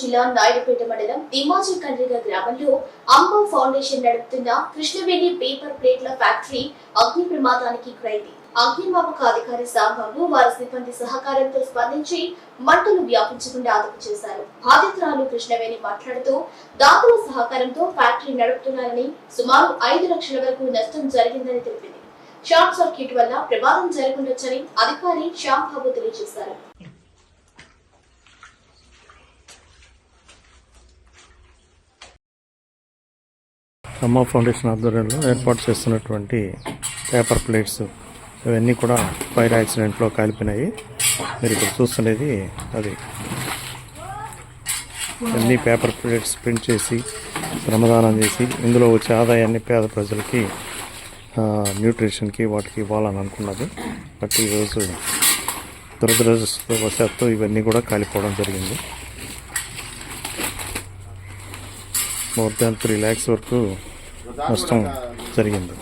జిల్లా నాయుడుపేట మండలం దిమాజీ కండ్రిగ గ్రామంలో అంబా ఫౌండేషన్ నడుపుతున్న కృష్ణవేణి పేపర్ ప్లేట్ల ఫ్యాక్టరీ అగ్ని ప్రమాదానికి గురైంది. అగ్నిమాపక అధికారి సాంబాబు వారి సిబ్బంది సహకారంతో స్పందించి మంటలు వ్యాపించకుండా అదుపు చేశారు. బాధితురాలు కృష్ణవేణి మాట్లాడుతూ దాతల సహకారంతో ఫ్యాక్టరీ నడుపుతున్నారని సుమారు ఐదు లక్షల వరకు నష్టం జరిగిందని తెలిపింది. షార్ట్ సర్క్యూట్ వల్ల ప్రమాదం జరగకుండొచ్చని అధికారి శ్యాంబాబు తెలియజేశారు. అమ్మ ఫౌండేషన్ ఆధ్వర్యంలో ఏర్పాటు చేస్తున్నటువంటి పేపర్ ప్లేట్స్ ఇవన్నీ కూడా ఫైర్ యాక్సిడెంట్లో కాలిపోయినాయి. మీరు ఇక్కడ చూస్తున్నది అది. అన్ని పేపర్ ప్లేట్స్ ప్రింట్ చేసి శ్రమదానం చేసి ఇందులో వచ్చే ఆదాయాన్ని పేద ప్రజలకి న్యూట్రిషన్కి వాటికి ఇవ్వాలని అనుకున్నది. బట్ ఈరోజు దురదృష్టవశాత్తు ఇవన్నీ కూడా కాలిపోవడం జరిగింది. మోర్ దాన్ త్రీ ల్యాక్స్ వరకు నష్టం జరిగింది.